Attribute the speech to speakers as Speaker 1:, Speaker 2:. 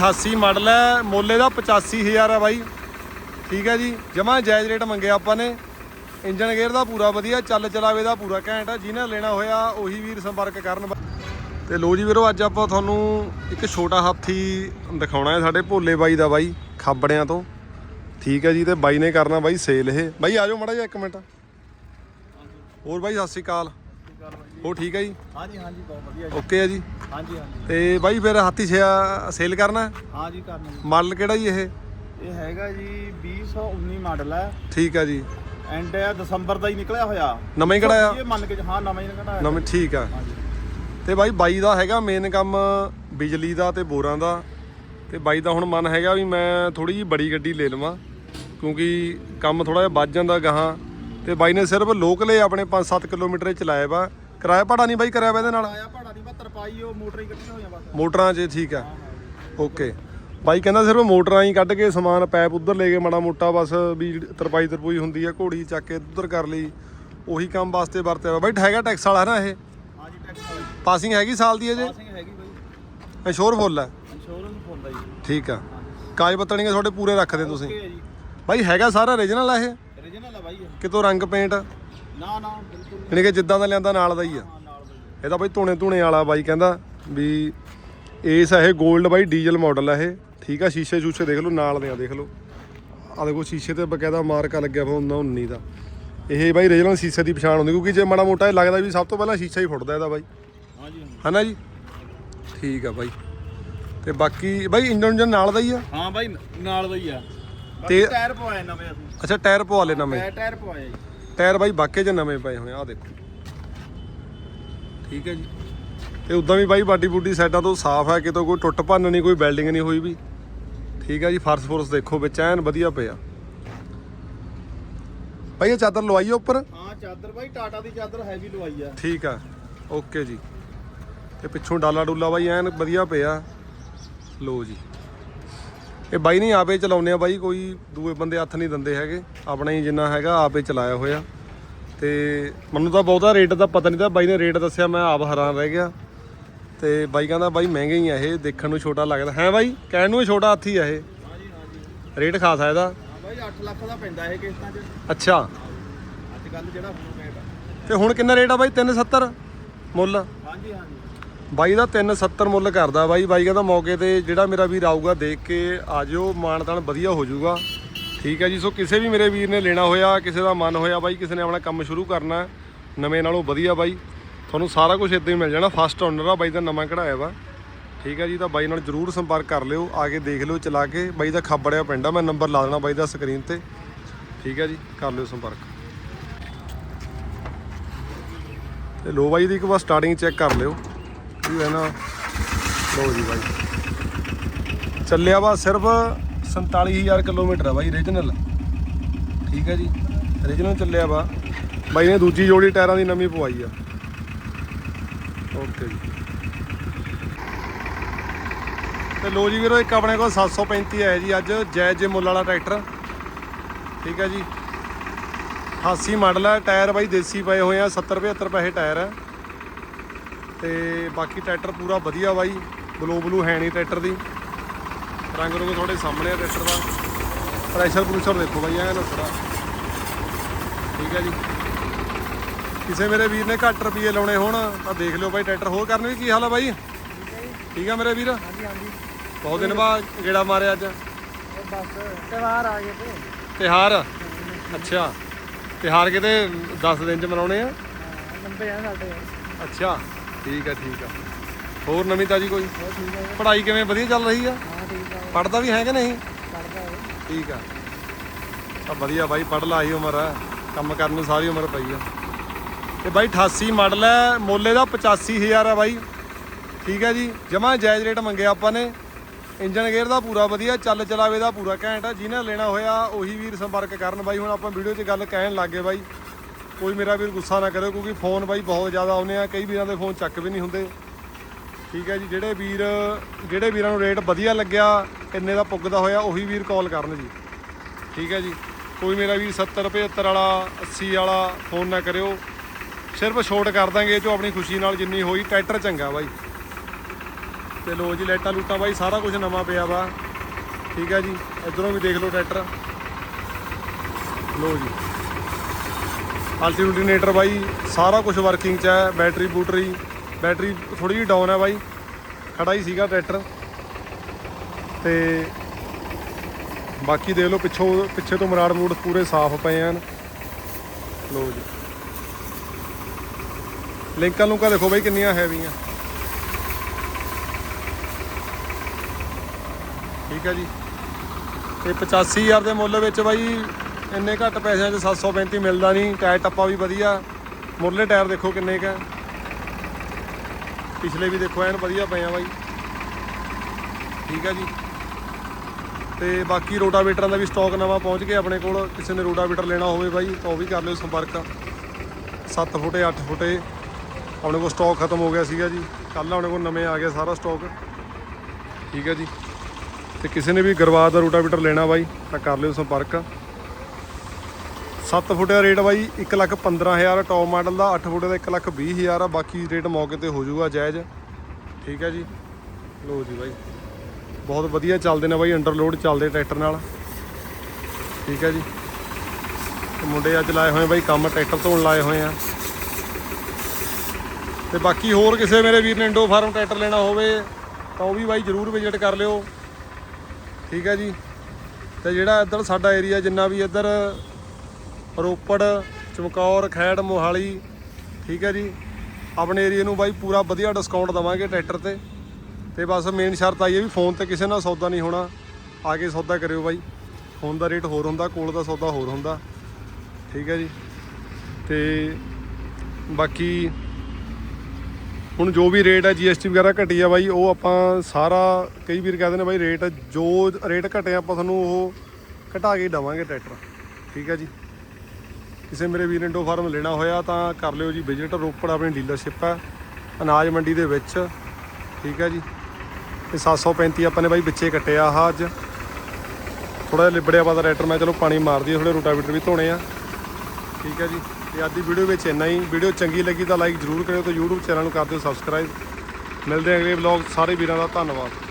Speaker 1: 88 model ਹੈ, ਮੋਲੇ ਦਾ 85000 ਹੈ ਬਾਈ। ਠੀਕ ਹੈ ਜੀ, ਜਮਾ ਜਾਇਜ਼ ਰੇਟ ਮੰਗਿਆ ਆਪਾਂ ਨੇ। ਇੰਜਨ ਗੇਅਰ ਦਾ ਪੂਰਾ ਵਧੀਆ, ਚੱਲ ਚਲਾਵੇ ਦਾ ਪੂਰਾ ਘੈਂਟ ਹੈ ਜਿਹਨੇ ਲੈਣਾ ਹੋਇਆ ਉਹੀ ਵੀਰ ਸੰਪਰਕ ਕਰਨ ਤੇ ਲੋ ਜੀ ਵੀਰੋ, ਅੱਜ ਆਪਾਂ ਤੁਹਾਨੂੰ ਇੱਕ ਛੋਟਾ ਹਾਥੀ ਦਿਖਾਉਣਾ ਹੈ ਸਾਡੇ ਭੋਲੇ ਬਾਈ ਦਾ ਬਾਈ, ਖਾਬੜਿਆਂ ਤੋਂ। ਠੀਕ ਹੈ ਜੀ, ਤੇ ਬਾਈ ਨੇ ਕਰਨਾ ਬਾਈ ਸੇਲ ਇਹ। ਬਾਈ ਆਜੋ ਮੜਾ ਜਿਹਾ ਇੱਕ ਮਿੰਟ। ਹੋਰ ਬਾਈ, ਸਤਿ ਸ਼੍ਰੀ ਅਕਾਲ। ਹੋ ਠੀਕ ਹੈ ਜੀ?
Speaker 2: ਹਾਂਜੀ ਹਾਂਜੀ ਬਹੁਤ ਵਧੀਆ ਜੀ।
Speaker 1: ਓਕੇ ਹੈ ਜੀ?
Speaker 2: ਹਾਂਜੀ ਹਾਂਜੀ।
Speaker 1: ਤੇ ਬਾਈ ਫਿਰ ਹਾਥੀ ਸੇਲ ਕਰਨਾ? ਹੈ?
Speaker 2: ਹਾਂਜੀ ਕਰਨਾ ਜੀ।
Speaker 1: ਮਾਡਲ ਕਿਹੜਾ ਜੀ ਇਹ?
Speaker 2: ਇਹ ਹੈਗਾ ਜੀ 2019 ਮਾਡਲ ਹੈ।
Speaker 1: ਠੀਕ ਹੈ ਜੀ।
Speaker 2: ਐਂਡ ਹੈ ਦਸੰਬਰ ਦਾ ਹੀ ਨਿਕਲਿਆ ਹੋਇਆ।
Speaker 1: ਨਵਾਂ ਹੀ ਕਢਾਇਆ?
Speaker 2: ਇਹ ਮੰਨ ਕੇ ਹਾਂ ਨਵਾਂ ਹੀ ਕਢਾਇਆ
Speaker 1: ਨਵੇਂ ਠੀਕ ਆ ਤੇ ਬਾਈ ਬਾਈ ਦਾ ਹੈਗਾ ਮੇਨ ਕੰਮ ਬਿਜਲੀ ਦਾ ਤੇ ਬੋਰਾਂ ਦਾ। ਤੇ ਬਾਈ ਦਾ ਹੁਣ ਮਨ ਹੈਗਾ ਵੀ ਮੈਂ ਥੋੜੀ ਜੀ ਬੜੀ ਗੱਡੀ ਲੈ ਲਵਾਂ। ਕਿਉਂਕਿ ਕੰਮ ਥੋੜਾ ਜਿਹਾ ਵੱਧ ਜਾਂਦਾ ਗਾਹਾਂ। ਤੇ ਬਾਈ ਨੇ ਸਿਰਫ ਲੋਕਲੇ ਆਪਣੇ 5-7 ਕਿਲੋਮੀਟਰ ਹੀ ਚਲਾਇਆ ਵਾ। ਕਿਰਾਇਆ ਭਾੜਾ ਨਹੀਂ ਬਾਈ ਕਰਿਆ ਵਾ ਇਹਦੇ ਨਾਲ?
Speaker 2: ਆਇਆ ਭਾੜਾ ਦੀ 72 ਪਾਈ ਉਹ ਮੋਟਰ ਹੀ ਕੱਢੀਆਂ ਹੋਈਆਂ ਬਸ।
Speaker 1: ਮੋਟਰਾਂ 'ਚ ਠੀਕ ਆ। ਓਕੇ। ਬਾਈ ਕਹਿੰਦਾ ਸਿਰਫ ਮੋਟਰਾਂ ਹੀ ਕੱਢ ਕੇ ਸਮਾਨ ਪੈਪ ਉਧਰ ਲੈ ਕੇ ਮਾੜਾ ਮੋਟਾ ਬਸ ਵੀ ਤਰਪਾਈ ਤਰਪੂਈ ਹੁੰਦੀ ਆ ਘੋੜੀ ਚੱਕ ਕੇ ਉਧਰ ਕਰ ਲਈ। ਉਹੀ ਕੰਮ ਵਾਸਤੇ ਵਰਤਿਆ ਵਾ। ਬਾਈ ਹੈਗਾ ਟੈਕਸ ਵਾਲਾ ਨਾ ਇਹ?
Speaker 2: ਹਾਂਜੀ ਟੈਕਸ ਵਾਲੀ
Speaker 1: ਪਾਸਿੰਗ ਹੈਗੀ ਸਾਲ ਦੀ ਅਜੇ?
Speaker 2: ਪਾਸਿੰਗ ਹੈਗੀ ਬਾਈ।
Speaker 1: ਇੰਸ਼ੋਰ ਫੁੱਲ ਹੈ
Speaker 2: ਇੰਸ਼ੋਰੈਂਸ ਫੁੱਲ ਜੀ।
Speaker 1: ਠੀਕ ਆ। ਕਾਗਜ਼ ਪੱਤਣੀਆਂ ਤੁਹਾਡੇ ਪੂਰੇ ਰੱਖਦੇ ਤੁਸੀਂ?
Speaker 2: ਹੈ
Speaker 1: ਬਾਈ ਹੈਗਾ ਸਾਰਾ origignal ਆ ਇਹ?
Speaker 2: ਹੈ ਬਾਈ ਇਹ।
Speaker 1: ਕਿਤੋਂ ਰੰਗ ਪੇਂਟ
Speaker 2: ਨਾ ਨਾ ਬਿਲਕੁਲ ਨਹੀਂ।
Speaker 1: ਯਾਨੀ ਕਿ ਜਿੱਦਾਂ ਦਾ ਲਿਆਂਦਾ ਨਾਲ ਦਾ ਹੀ ਆ।
Speaker 2: ਹਾਂ ਨਾਲ ਬਾਈ
Speaker 1: ਇਹ ਤਾਂ ਬਾਈ ਧੂਣੇ ਧੂਣੇ ਵਾਲਾ ਬਾਈ ਕਹਿੰਦਾ ਵੀ ਏਸ ਆ ਇਹ 골ਡ ਬਾਈ ਡੀਜ਼ਲ ਮਾਡਲ ਆ ਇਹ। ਠੀਕ ਆ ਸ਼ੀਸ਼ੇ ਸ਼ੂਸ਼ੇ ਦੇਖ ਲਓ ਨਾਲ ਦੇ ਆ ਦੇਖ ਲਓ। ਆ ਦੇਖੋ ਸ਼ੀਸ਼ੇ ਤੇ ਬਕਾਇਦਾ ਮਾਰਕਾ ਲੱਗਿਆ ਹੋਇਆ ਹੁੰਦਾ 19 ਦਾ। ਇਹ ਬਾਈ origignal ਸ਼ੀਸ਼ੇ ਦੀ ਪਛਾਣ ਹੁੰਦੀ ਕਿਉਂਕਿ ਜੇ ਮਾੜਾ ਮੋਟਾ ਇਹ ਲੱਗਦਾ ਵੀ ਸਭ ਤੋਂ ਪਹਿਲਾਂ ਸ਼ੀਸ਼ਾ ਹੀ ਫੁੱਟਦਾ ਇਹਦਾ ਬਾਈ।
Speaker 2: ਹਾਂਜੀ ਹਾਂਜੀ।
Speaker 1: ਹਨਾ ਜੀ? ਠੀਕ ਆ ਬਾਈ। ਤੇ ਬਾਕੀ ਬਾਈ ਇੰਜਨ ਇੰਜਨ ਨਾਲ ਦਾ ਹੀ ਆ?
Speaker 2: ਹਾਂ ਬਾਈ ਨਾਲ ਦਾ ਹੀ ਆ।
Speaker 1: ਤੇ-
Speaker 2: ਟਾਇਰ ਪਵਾਏ ਨਵੇਂ ਅਸੀਂ
Speaker 1: ਅੱਛਾ ਟਾਇਰ ਪਵਾ ਲੈ ਨਵੇਂ।
Speaker 2: ਟਾਇਰ ਟਾਇਰ ਪਵਾਏ ਜੀ।
Speaker 1: ਟਾਇਰ ਬਾਈ ਬਾਕੇ 'ਚ ਨਵੇਂ ਪਏ ਹੋਏ ਆ ਆਹ ਦੇਖੋ। ਠੀਕ ਹੈ ਜੀ। ਤੇ ਉਦਾਂ ਵੀ ਬਾਈ ਬਾਡੀ ਬੂਡੀ ਸਾਈਡਾਂ ਤੋਂ ਸਾਫ਼ ਹੈ ਕਿਤੋਂ ਕੋਈ ਟੁੱਟ ਭੰਨ ਨਹੀਂ ਕੋਈ ਵੈਲਡਿੰਗ ਨਹੀਂ ਹੋਈ ਵੀ। ਠੀਕ ਹੈ ਜੀ ਫਰਸ਼ ਫੁਰਸ਼ ਦੇਖੋ ਵਿੱਚ ਐਨ ਵਧੀਆ ਪਿਆ। ਬਾਈ ਇਹ ਚਾਦਰ ਲਵਾਈ ਆ ਉੱਪਰ?
Speaker 2: ਹਾਂ ਚਾਦਰ ਬਾਈ ਟਾਟਾ ਦੀ ਚਾਦਰ ਹੈਵੀ ਲਵਾਈ ਆ।
Speaker 1: ਠੀਕ ਆ ਓਕੇ ਜੀ। ਤੇ ਪਿੱਛੋਂ ਡਾਲਾ ਡੁੱਲਾ ਬਾਈ ਐਨ ਵਧੀਆ ਪਿਆ। ਲੋ ਜੀ। ਇਹ ਬਾਈ ਨਹੀਂ ਆਪੇ ਚਲਾਉਂਦੇ ਆ ਬਾਈ ਕੋਈ ਦੂਏ ਬੰਦੇ ਹੱਥ ਨਹੀਂ ਦਿੰਦੇ ਹੈਗੇ। ਆਪਣਾ ਹੀ ਜਿੰਨਾ ਹੈਗਾ ਆਪੇ ਚਲਾਇਆ ਹੋਇਆ। ਤੇ ਮੈਨੂੰ ਤਾਂ ਬਹੁਤਾ ਰੇਟ ਦਾ ਪਤਾ ਨਹੀਂ ਤਾਂ ਬਾਈ ਨੇ ਰੇਟ ਦੱਸਿਆ ਮੈਂ ਆਪ ਹੈਰਾਨ ਰਹਿ ਗਿਆ। ਤੇ ਬਾਈ ਕਹਿੰਦਾ ਬਾਈ ਮਹਿੰਗੇ ਹੀ ਆ ਇਹ ਦੇਖਣ ਨੂੰ ਛੋਟਾ ਲੱਗਦਾ। ਹੈ ਬਾਈ ਕਹਿਣ ਨੂੰ ਹੀ ਛੋਟਾ ਹਾਥੀ ਆ ਇਹ। ਰੇਟ ਖਾਸਾ ਇਹਦਾ।
Speaker 2: ਹਾਂ ਬਾਈ 8 ਲੱਖ ਦਾ ਪੈਂਦਾ ਇਹ ਕਿਸ਼ਤਾਂ 'ਚ।
Speaker 1: ਅੱਛਾ।
Speaker 2: ਅੱਜ ਕੱਲ ਜਿਹੜਾ ਹੁਣ ਰੇਟ ਆ
Speaker 1: ਤੇ ਹੁਣ ਕਿੰਨਾ ਰੇਟ ਆ ਬਾਈ? 370 ਮੁੱਲ।
Speaker 2: ਹਾਂਜੀ ਹਾਂਜੀ।
Speaker 1: ਬਾਈ ਦਾ 370 ਮੁੱਲ ਕਰਦਾ ਬਾਈ। ਬਾਈ ਕਹਿੰਦਾ ਮੌਕੇ ਤੇ ਜਿਹੜਾ ਮੇਰਾ ਵੀਰ ਆਊਗਾ ਦੇਖ ਕੇ ਆ ਮਾਣ ਤਾਣ ਵਧੀਆ ਹੋ ਜਾਊਗਾ। ਠੀਕ ਹੈ ਜੀ, ਸੋ ਕਿਸੇ ਵੀ ਮੇਰੇ ਵੀਰ ਨੇ ਲੈਣਾ ਹੋਇਆ, ਕਿਸੇ ਦਾ ਮਨ ਹੋਇਆ ਬਾਈ, ਕਿਸੇ ਨੇ ਆਪਣਾ ਕੰਮ ਸ਼ੁਰੂ ਕਰਨਾ ਨਵੇਂ ਨਾਲੋਂ ਵਧੀਆ ਬਾਈ। ਤੁਹਾਨੂੰ ਸਾਰਾ ਕੁਝ ਇੱਦਾਂ ਹੀ ਮਿਲ ਜਾਣਾ ਫਸਟ ਓਨਰ ਆ, ਬਾਈ ਦਾ ਨਵਾਂ ਕਢਾਇਆ ਵਾ। ਠੀਕ ਹੈ ਜੀ, ਤਾਂ ਬਾਈ ਨਾਲ ਜਰੂਰ ਸੰਪਰਕ ਕਰ ਲਿਓ, ਆ ਕੇ ਦੇਖ ਲਿਓ, ਚਲਾ ਕੇ। ਬਾਈ ਦਾ ਖਾਬੜਿਆ ਪਿੰਡ ਆ, ਮੈਂ ਨੰਬਰ ਲਾ ਦੇਣਾ ਬਾਈ ਦਾ ਸਕਰੀਨ ਤੇ। ਠੀਕ ਹੈ ਜੀ, ਕਰ ਲਿਓ ਸੰਪਰਕ। ਤੇ ਲੋ ਬਾਈ ਦੀ ਇੱਕ ਵਾਰ ਸਟਾਰਟਿੰਗ ਚੈੱਕ ਕਰ ਲਿਓ। ਕੀ ਹੈ ਨਾ। ਲੋ ਜੀ ਬਾਈ। ਚੱਲਿਆ ਵਾ ਸਿਰਫ 47000 ਕਿਲੋਮੀਟਰ ਆ ਬਾਈ ਰੀਜਨਲ ਠੀਕ ਹੈ ਜੀ। ਰੀਜਨਲ ਚੱਲਿਆ ਵਾ। ਬਾਈ ਨੇ ਦੂਜੀ ਜੋੜੀ ਟਾਇਰਾਂ ਦੀ ਨਵੀਂ ਪਵਾਈ ਆ। ਓਕੇ ਜੀ। ਤੇ ਲੋ ਜੀ ਵੀਰੋ, ਇੱਕ ਆਪਣੇ ਕੋਲ 735 ਹੈ ਜੀ। ਅੱਜ ਜੈ ਜੇ ਮੁੱਲ ਵਾਲਾ ਟਰੈਕਟਰ। ਠੀਕ ਹੈ ਜੀ। 88 ਮਾਡਲ ਹੈ ਟਾਇਰ ਬਾਈ ਦੇਸੀ ਪਏ ਹੋਏ ਆ। 70 75 ਪੈਸੇ ਟਾਇਰ ਹੈ ਤੇ ਬਾਕੀ ਟਰੈਕਟਰ ਪੂਰਾ ਵਧੀਆ ਬਾਈ ਬਲੂ ਬਲੂ ਹੈ ਨਹੀਂ ਟਰੈਕਟਰ ਦੀ। ਰੰਗ ਰੁੰਗ ਤੁਹਾਡੇ ਸਾਹਮਣੇ ਆ ਟਰੈਕਟਰ ਦਾ। ਪ੍ਰੈਸ਼ਰ ਪ੍ਰੂਸ਼ਰ ਦੇਖੋ ਬਾਈ ਐਨ ਥੋੜਾ ਠੀਕ ਹੈ ਜੀ। ਕਿਸੇ ਮੇਰੇ ਵੀਰ ਨੇ ਘੱਟ ਰੁਪਏ ਲਾਉਣੇ ਹੋਣ ਤਾਂ ਦੇਖ ਲਿਓ ਬਾਈ ਟਰੈਕਟਰ। ਹੋਰ ਕਰਨ ਵੀ ਕੀ ਹਾਲ ਆ ਬਾਈ? ਠੀਕ ਆ ਮੇਰੇ ਵੀਰ?
Speaker 2: ਹਾਂਜੀ ਹਾਂਜੀ।
Speaker 1: ਬਹੁਤ ਦਿਨ ਬਾਅਦ ਗੇੜਾ ਮਾਰਿਆ ਅੱਜ।
Speaker 2: ਬਸ ਤਿਉਹਾਰ ਆ ਗਏ ਤੇ।
Speaker 1: ਤਿਹਾਰ ਅੱਛਾ। ਤਿਹਾਰ ਕਿਤੇ 10 ਦਿਨ ਚ ਮਨਾਉਣੇ ਆ?
Speaker 2: ਲੰਬੇ ਆ ਸਾਡੇ।
Speaker 1: ਅੱਛਾ। ਠੀਕ ਆ ਠੀਕ ਆ। ਹੋਰ ਨਵੀਂ ਤਾਜੀ ਕੋਈ? ਪੜ੍ਹਾਈ ਕਿਵੇਂ? ਵਧੀਆ ਚੱਲ ਰਹੀ ਆ? ਪੜਦਾ ਵੀ ਹੈ ਕਿ ਨਹੀਂ? ਠੀਕ ਆ। ਤਾਂ ਵਧੀਆ ਬਾਈ ਪੜ ਲਾ ਆਈ ਉਮਰ। ਆ ਕੰਮ ਕਰਨ ਨੂੰ ਸਾਰੀ ਉਮਰ ਪਈ ਆ। ਤੇ ਬਾਈ 88 ਮਾਡਲ ਹੈ। ਮੋਲੇ ਦਾ 85000 ਆ ਬਾਈ। ਠੀਕ ਹੈ ਜੀ। ਜਮਾ ਜਾਇਜ਼ ਰੇਟ ਮੰਗਿਆ ਆਪਾਂ ਨੇ। ਇੰਜਨ ਗੇਅਰ ਦਾ ਪੂਰਾ ਵਧੀਆ ਚੱਲ ਚਲਾਵੇ ਦਾ ਪੂਰਾ ਘੈਂਟ ਆ। ਜਿਹਨੇ ਲੈਣਾ ਹੋਇਆ ਉਹੀ ਵੀਰ ਸੰਪਰਕ ਕਰਨ ਬਾਈ। ਹੁਣ ਆਪਾਂ ਵੀਡੀਓ 'ਚ ਗੱਲ ਕਹਿਣ ਲੱਗੇ ਬਾਈ। ਕੋਈ ਮੇਰਾ ਵੀਰ ਗੁੱਸਾ ਨਾ ਕਰਿਓ, ਕਿਉਂਕਿ ਫੋਨ ਬਾਈ ਬਹੁਤ ਜ਼ਿਆਦਾ ਆਉਂਦੇ ਆ, ਕਈ ਵੀਰਾਂ ਦੇ ਫੋਨ ਚੱਕ ਵੀ ਨਹੀਂ ਹੁੰਦੇ। ਠੀਕ ਹੈ ਜੀ, ਜਿਹੜੇ ਵੀਰ, ਜਿਹੜੇ ਵੀਰਾਂ ਨੂੰ ਰੇਟ ਵਧੀਆ ਲੱਗਿਆ, ਇੰਨੇ ਦਾ ਪੁੱਗਦਾ ਹੋਇਆ, ਉਹੀ ਵੀਰ ਕਾਲ ਕਰਨ ਜੀ। ਠੀਕ ਹੈ ਜੀ, ਕੋਈ ਮੇਰਾ ਵੀਰ 70 75 ਵਾਲਾ 80 ਵਾਲਾ ਫੋਨ ਨਾ ਕਰਿਓ। ਸਿਰਫ ਛੋਟ ਕਰ ਦਾਂਗੇ, ਇਹ ਚੋਂ ਆਪਣੀ ਖੁਸ਼ੀ ਨਾਲ ਜਿੰਨੀ ਹੋਈ, ਟਰੈਕਟਰ ਚੰਗਾ ਬਾਈ। ਤੇ ਲੋ ਜੀ, ਲਾਈਟਾਂ ਲੂਟਾਂ ਬਾਈ, ਸਾਰਾ ਕੁਝ ਨਵਾਂ ਪਿਆ ਵਾ। ਠੀਕ ਹੈ ਜੀ, ਇਧਰੋਂ ਵੀ ਦੇਖ ਲਓ ਟਰੈਕਟਰ। ਲੋ ਜੀ। ਅਲਟਰਨੇਟਰ ਬਾਈ, ਸਾਰਾ ਕੁਝ ਵਰਕਿੰਗ 'ਚ ਹੈ ਬੈਟਰੀ ਬੂਟਰੀ ਬੈਟਰੀ ਥੋੜੀ ਜਿਹੀ ਡਾਊਨ ਹੈ ਬਾਈ ਖੜਾ ਹੀ ਸੀਗਾ ਟਰੈਕਟਰ। ਤੇ ਬਾਕੀ ਦੇਖ ਲਓ ਪਿੱਛੋਂ, ਪਿੱਛੇ ਤੋਂ ਮਰਾੜ ਮੂੜ ਪੂਰੇ ਸਾਫ਼ ਪਏ ਹਨ। ਲੋ ਜੀ। ਲਿੰਕਾਂ ਲੁੰਕਾਂ ਦੇਖੋ ਬਾਈ ਕਿੰਨੀਆਂ ਹੈਵੀਆਂ। ਠੀਕ ਹੈ ਜੀ। ਤੇ 85000 ਦੇ ਮੁੱਲ ਵਿੱਚ ਬਾਈ ਇੰਨੇ ਘੱਟ ਪੈਸਿਆਂ 'ਚ 735 ਮਿਲਦਾ ਨਹੀਂ, ਟਾਇਰ ਟੱਪਾ ਵੀ ਵਧੀਆ। ਮੁਰਲੇ ਟਾਇਰ ਦੇਖੋ ਕਿੰਨੇ ਕ ਪਿਛਲੇ ਵੀ ਦੇਖੋ, ਐਨ ਵਧੀਆ ਪਏ ਆ ਬਾਈ। ਠੀਕ ਹੈ ਜੀ। ਤੇ ਬਾਕੀ ਰੋਟਾਵੇਟਰਾਂ ਦਾ ਵੀ ਸਟਾਕ ਨਵਾਂ ਪਹੁੰਚ ਗਿਆ ਆਪਣੇ ਕੋਲ। ਕਿਸੇ ਨੇ ਰੋਟਾਵੇਟਰ ਲੈਣਾ ਹੋਵੇ ਬਾਈ, ਤਾਂ ਉਹ ਵੀ ਕਰ ਲਿਓ ਸੰਪਰਕ। 7 ਫੁੱਟੇ 8 ਫੁੱਟੇ। ਆਪਣੇ ਕੋਲ ਸਟਾਕ ਖਤਮ ਹੋ ਗਿਆ ਸੀਗਾ ਜੀ। ਕੱਲ ਆਪਣੇ ਕੋਲ ਨਵੇਂ ਆ ਗਿਆ ਸਾਰਾ ਸਟਾਕ ਠੀਕ ਹੈ ਜੀ। ਤੇ ਕਿਸੇ ਨੇ ਵੀ ਗਰਵਾਦ ਦਾ ਰੋਟਾਵੇਟਰ ਲੈਣਾ ਬਾਈ, ਤਾਂ ਕਰ ਲਿਓ ਸੰਪਰਕ। 7 ਫੁੱਟ ਦਾ ਰੇਟ ਬਾਈ 1 ਲੱਖ 15000 ਟੌਪ ਮਾਡਲ ਦਾ 8 ਫੁੱਟ ਦਾ 1 ਲੱਖ 20000 ਆ, ਬਾਕੀ ਰੇਟ ਮੌਕੇ ਤੇ ਹੋ ਜਾਊਗਾ ਜਾਇਜ਼। ਠੀਕ ਹੈ ਜੀ। ਲੋ ਜੀ ਬਾਈ। ਬਹੁਤ ਵਧੀਆ ਚੱਲਦੇ ਨੇ ਬਾਈ ਅੰਡਰਲੋਡ ਚੱਲਦੇ ਟਰੈਕਟਰ ਨਾਲ। ਠੀਕ ਹੈ ਜੀ। ਤੇ ਮੁੰਡੇ ਅੱਜ ਲਾਏ ਹੋਏ ਬਾਈ, ਕੰਮ ਟਰੈਕਟਰ ਧੋਣ ਲਾਏ ਹੋਏ ਆ। ਤੇ ਬਾਕੀ ਹੋਰ ਕਿਸੇ ਮੇਰੇ ਵੀਰ ਨੇ ਇੰਡੋ ਫਾਰਮ ਟਰੈਕਟਰ ਲੈਣਾ ਹੋਵੇ, ਤਾਂ ਉਹ ਵੀ ਬਾਈ ਜਰੂਰ ਵਿਜ਼ਿਟ ਕਰ ਲਿਓ। ਠੀਕ ਹੈ ਜੀ। ਤੇ ਜਿਹੜਾ ਇੱਧਰ ਸਾਡਾ ਏਰੀਆ ਜਿੰਨਾ ਵੀ ਇੱਧਰ ਰੋਪੜ, ਚਮਕੌਰ, ਖੈੜ, ਮੋਹਾਲੀ, ਠੀਕ ਹੈ ਜੀ। ਆਪਣੇ ਏਰੀਆ ਨੂੰ ਬਾਈ ਪੂਰਾ ਵਧੀਆ ਡਿਸਕਾਊਂਟ ਦਵਾਂਗੇ ਟਰੈਕਟਰ ਤੇ। ਤੇ ਬਸ ਮੇਨ ਸ਼ਰਤ ਆਈ ਹੈ ਵੀ ਫੋਨ ਤੇ ਕਿਸੇ ਨਾਲ ਸੌਦਾ ਨਹੀਂ ਹੋਣਾ। ਆ ਕੇ ਸੌਦਾ ਕਰਿਓ ਬਾਈ। ਫੋਨ ਦਾ ਰੇਟ ਹੋਰ ਹੁੰਦਾ, ਕੋਲ ਦਾ ਸੌਦਾ ਹੋਰ ਹੁੰਦਾ। ਠੀਕ ਹੈ ਜੀ। ਤੇ ਬਾਕੀ ਹੁਣ ਜੋ ਵੀ ਰੇਟ ਹੈ GST ਵਗੈਰਾ ਘਟੀ ਆ ਬਾਈ, ਉਹ ਆਪਾਂ ਸਾਰਾ ਕਈ ਵੀਰ ਕਹਿੰਦੇ ਨੇ ਬਾਈ ਰੇਟ ਜੋ ਰੇਟ ਘਟੇ ਆਪਾਂ ਤੁਹਾਨੂੰ ਉਹ ਘਟਾ ਕੇ ਹੀ ਦੇਵਾਂਗੇ ਟਰੈਕਟਰ। ਠੀਕ ਹੈ ਜੀ। ਕਿਸੇ ਮੇਰੇ ਵੀਰ ਇੰਡੋ ਫਾਰਮ ਲੈਣਾ ਹੋਇਆ ਤਾਂ ਕਰ ਲਿਓ ਜੀ ਵਿਜ਼ਿਟ, ਰੋਪੜ ਆਪਣੀ ਡੀਲਰਸ਼ਿਪ ਹੈ, ਅਨਾਜ ਮੰਡੀ ਦੇ ਵਿੱਚ, ਠੀਕ ਹੈ ਜੀ। ਤੇ 735 ਆਪਾਂ ਨੇ ਬਾਈ ਵਿੱਚੇ ਕੱਟਿਆ ਆਹ ਅੱਜ। ਥੋੜਾ ਜਿਹਾ ਲਿਬੜਿਆ ਵਾ ਦਾ ਰੈਟਰ, ਮੈਂ ਚਲੋ ਪਾਣੀ ਮਾਰ ਦਈਏ ਥੋੜੇ ਰੋਟਾਵੇਟਰ ਵੀ ਧੋਣੇ ਆ। ਠੀਕ ਹੈ ਜੀ, ਤੇ ਅੱਜ ਦੀ ਵੀਡੀਓ ਵਿੱਚ ਇੰਨਾ ਹੀ। ਵੀਡੀਓ ਚੰਗੀ ਲੱਗੀ ਤਾਂ ਲਾਈਕ ਜ਼ਰੂਰ ਕਰਿਓ ਤੇ YouTube ਚੈਨਲ ਨੂੰ ਕਰ ਦਿਓ ਸਬਸਕ੍ਰਾਈਬ ਮਿਲਦੇ ਅਗਲੇ ਵਲੌਗ ਸਾਰੇ ਵੀਰਾਂ ਦਾ ਧੰਨਵਾਦ।